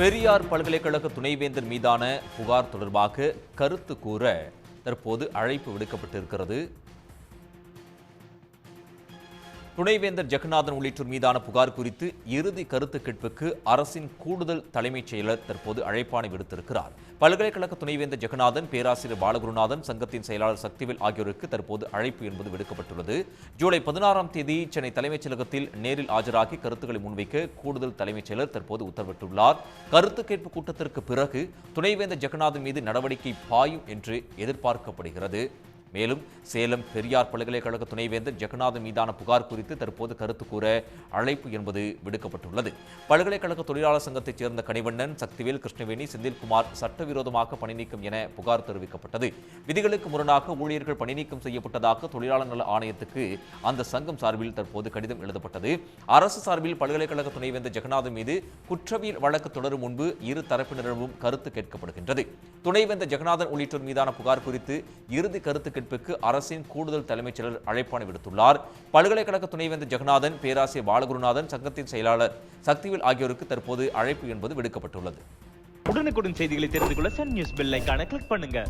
பெரியார் பல்கலைக்கழக துணைவேந்தர் மீதான புகார் தொடர்பாக கருத்து கூற தற்போது அழைப்பு விடுக்கப்பட்டிருக்கிறது. துணைவேந்தர் ஜெகநாதன் உள்ளிட்டோர் மீதான புகார் குறித்து இறுதி கருத்து கேட்புக்கு அரசின் கூடுதல் தலைமைச் செயலர் தற்போது அழைப்பாணை விடுத்திருக்கிறார். பல்கலைக்கழக துணைவேந்தர் ஜெகநாதன் பேராசிரியர் பாலகுருநாதன் சங்கத்தின் செயலாளர் சக்திவேல் ஆகியோருக்கு தற்போது அழைப்பு என்பது விடுக்கப்பட்டுள்ளது. ஜூலை பதினாறாம் தேதி சென்னை தலைமைச் செயலகத்தில் நேரில் ஆஜராகி கருத்துக்களை முன்வைக்க கூடுதல் தலைமைச் செயலர் தற்போது உத்தரவிட்டுள்ளார். கருத்து கேட்பு கூட்டத்திற்கு பிறகு துணைவேந்தர் ஜெகநாதன் மீது நடவடிக்கை பாயும் என்று எதிர்பார்க்கப்படுகிறது. மேலும் சேலம் பெரியார் பல்கலைக்கழக துணைவேந்தர் ஜெகநாதன் மீதான புகார் குறித்து தற்போது கருத்து கூற அழைப்பு என்பது விடுக்கப்பட்டுள்ளது. பல்கலைக்கழக தொழிலாளர் சங்கத்தைச் சேர்ந்த கனிவண்ணன் சக்திவேல் கிருஷ்ணவேணி செந்தில்குமார் சட்டவிரோதமாக பணிநீக்கம் என புகார் தெரிவிக்கப்பட்டது. விதிகளுக்கு முரணாக ஊழியர்கள் பணிநீக்கம் செய்யப்பட்டதாக தொழிலாளர் நல ஆணையத்துக்கு அந்த சங்கம் சார்பில் தற்போது கடிதம் எழுதப்பட்டது. அரசு சார்பில் பல்கலைக்கழக துணைவேந்தர் ஜெகநாதன் மீது குற்றவியல் வழக்கு தொடரும் முன்பு இரு தரப்பினரிடமும் கருத்து கேட்கப்படுகின்றது. துணைவேந்தர் ஜெகநாதன் உள்ளிட்டோர் மீதான புகார் குறித்து இறுதி கருத்து கேட்புக்கு அரசின் கூடுதல் தலைமைச் செயலர் அழைப்பாணி விடுத்துள்ளார். பல்கலைக்கழக துணைவேந்தர் ஜெகநாதன் பேராசிரியர் பாலகுருநாதன் சங்கத்தின் செயலாளர் சக்திவேல் ஆகியோருக்கு தற்போது அழைப்பு என்பது விடுக்கப்பட்டுள்ளது. உடனுக்குடன் செய்திகளை தெரிந்து கொள்ள சன் நியூஸ் பெல் ஐக்கான கிளிக் பண்ணுங்க.